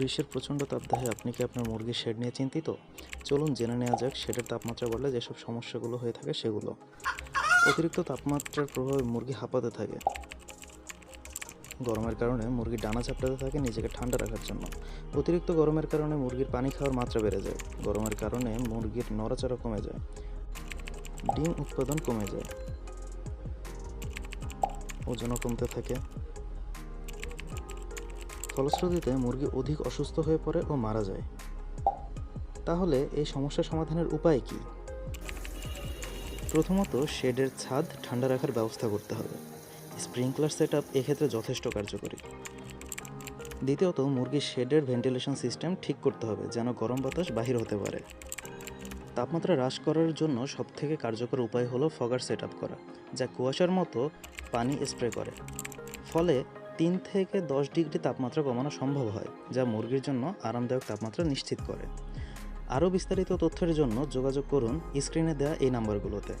গ্রীষ্মের প্রচণ্ড তাপদাহে আপনি কি আপনার মুরগির শেড নিয়ে চিন্তিত? চলুন জেনে নেওয়া যাক শেডের তাপমাত্রা বাড়লে যেসব সমস্যাগুলো হয়ে থাকে সেগুলো। অতিরিক্ত তাপমাত্রার প্রভাবে মুরগি হাঁপাতে থাকে। গরমের কারণে মুরগি ডানা চাপড়াতে থাকে নিজেকে ঠান্ডা রাখার জন্য। অতিরিক্ত গরমের কারণে মুরগির পানি খাওয়ার মাত্রা বেড়ে যায়। গরমের কারণে মুরগির নড়াচড়া কমে যায়। ডিম উৎপাদন কমে যায়। ওজনও কমতে থাকে। ফলশ্রুতিতে মুরগি অধিক অসুস্থ হয়ে পড়ে ও মারা যায়। তাহলে এই সমস্যা সমাধানের উপায় কি? প্রথমত, শেডের ছাদ ঠান্ডা রাখার ব্যবস্থা করতে হবে। স্প্রিংকলার সেট আপ এক্ষেত্রে যথেষ্ট কার্যকরী। দ্বিতীয়ত, মুরগির শেডের ভেন্টিলেশন সিস্টেম ঠিক করতে হবে যেন গরম বাতাস বাহির হতে পারে। তাপমাত্রা হ্রাস করার জন্য সবথেকে কার্যকর উপায় হলো ফগার সেট আপ করা, যা কুয়াশার মতো পানি স্প্রে করে। ফলে তিন থেকে দশ ডিগ্রি তাপমাত্রা কমানো সম্ভব হয়, যা মুরগির জন্য আরামদায়ক তাপমাত্রা নিশ্চিত করে। আরও বিস্তারিত তথ্যের জন্য যোগাযোগ করুন স্ক্রিনে দেওয়া এই নাম্বারগুলোতে।